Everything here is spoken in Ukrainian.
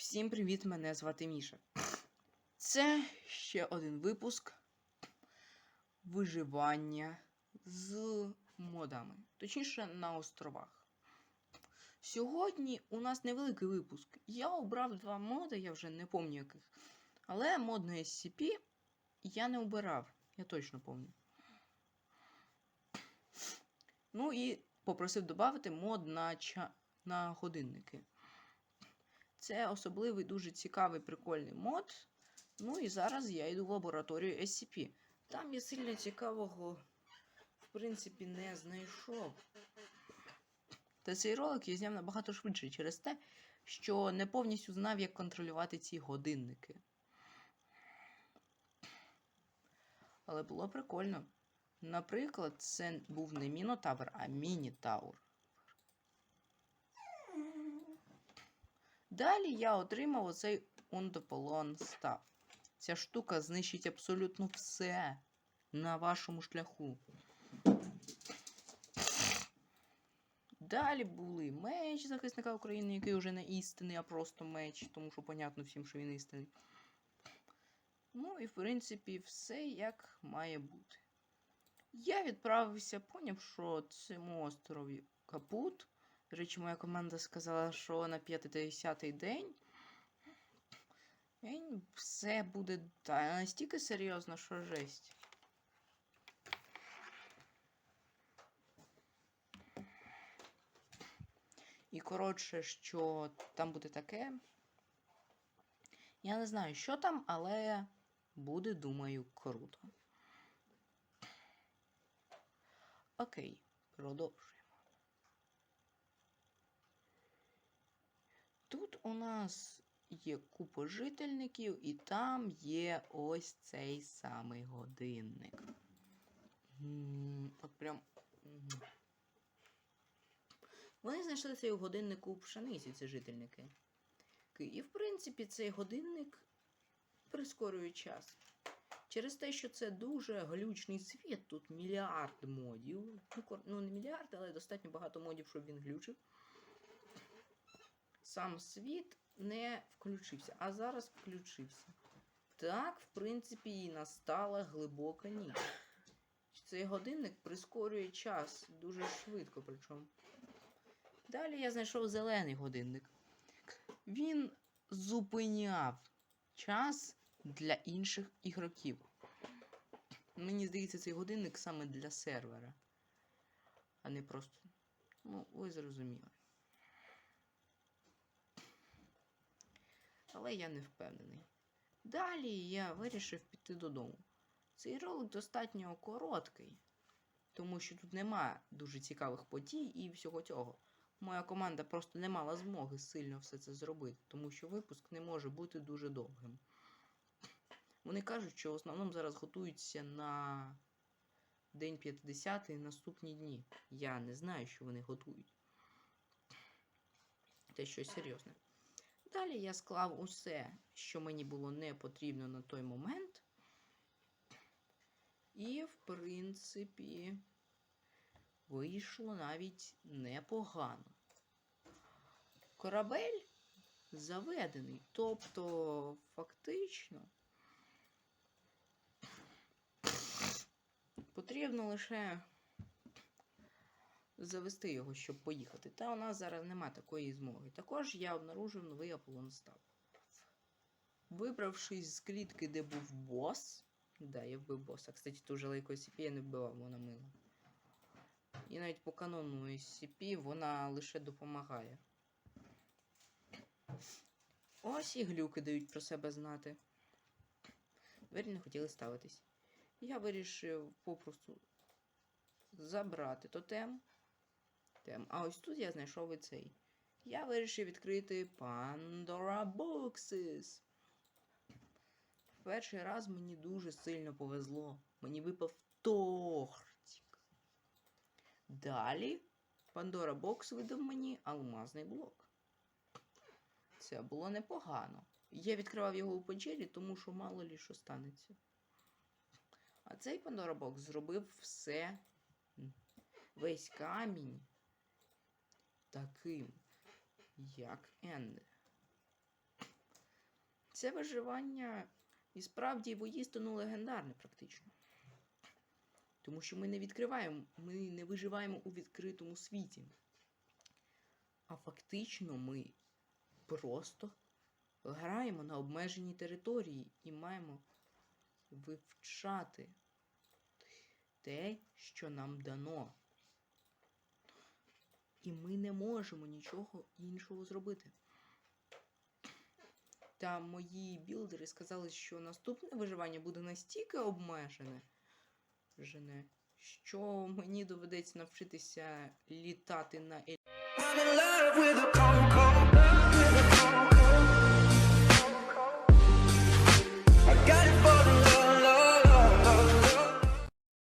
Всім привіт! Мене звати Міша. Це ще один випуск виживання з модами, точніше на островах. Сьогодні у нас невеликий випуск. Я обрав два моди, я вже не пам'ятаю яких. Але мод на SCP я не обирав, я точно пам'ятаю. Ну і попросив додати мод на, ча... на годинники. Це особливий, дуже цікавий, прикольний мод. Ну і зараз я йду в лабораторію SCP. Там я сильно цікавого, в принципі, не знайшов. Та цей ролик я зняв набагато швидше через те, що не повністю знав, як контролювати ці годинники. Але було прикольно. Наприклад, це був не Мінотавр, а Мінітаур. Далі я отримав оцей Ондополон став. Ця штука знищить абсолютно все на вашому шляху. Далі були меч захисника України, який вже не істинний, а просто меч, тому що понятно всім, що він істинний. Ну і в принципі все як має бути. Я відправився, поняв, що цьому острові капут. До речі, моя команда сказала, що на 50-й день все буде настільки серйозно, що жесть. І коротше, що там буде таке. Я не знаю, що там, але буде, думаю, круто. Окей, продовжуємо. Тут у нас є купа жительників, і там є ось цей самий годинник. От прям. Вони знайшли цей годинник у пшениці, ці жительники. І, в принципі, цей годинник прискорює час. Через те, що це дуже глючний світ, тут мільярд модів. Ну, ну не мільярд, але достатньо багато модів, щоб він глючив. Сам світ не включився, а зараз включився. Так, в принципі, і настала глибока ніч. Цей годинник прискорює час дуже швидко, причому. Далі я знайшов зелений годинник. Він зупиняв час для інших ігроків. Мені здається, цей годинник саме для сервера, а не просто. Ну, ви зрозуміли. Але я не впевнений. Далі я вирішив піти додому. Цей ролик достатньо короткий, тому що тут нема дуже цікавих подій і всього цього. Моя команда просто не мала змоги сильно все це зробити, тому що випуск не може бути дуже довгим. Вони кажуть, що в основному зараз готуються на День 50 і наступні дні. Я не знаю, що вони готують. Це щось серйозне. Далі я склав усе, що мені було не потрібно на той момент. І, в принципі, вийшло навіть непогано. Корабель заведений, тобто фактично потрібно лише завести його, щоб поїхати. Та у нас зараз нема такої змоги. Також я обнаружив новий Аполлон став. Вибравшись з клітки, де був бос. Да, я вбив боса. Кстати, ту жалейку SCP я не вбивав, вона мила. І навіть по канону SCP вона лише допомагає. Ось і глюки дають про себе знати. Двері не хотіли ставитись. Я вирішив попросту забрати тотем. Тем. А ось тут я знайшов і цей. Я вирішив відкрити Pandora Boxes. Перший раз мені дуже сильно повезло. Мені випав тортик. Далі Pandora Box видав мені алмазний блок. Це було непогано. Я відкривав його у печері, тому що мало лі що станеться. А цей Pandora Box зробив все, весь камінь таким, як Ендер. це виживання і справді воїстину легендарне практично. Тому що ми не відкриваємо, ми не виживаємо у відкритому світі. А фактично ми просто граємо на обмеженій території і маємо вивчати те, що нам дано. І ми не можемо нічого іншого зробити. Та мої білдери сказали, що наступне виживання буде настільки обмежене, жене, що мені доведеться навчитися літати на елі. Got it.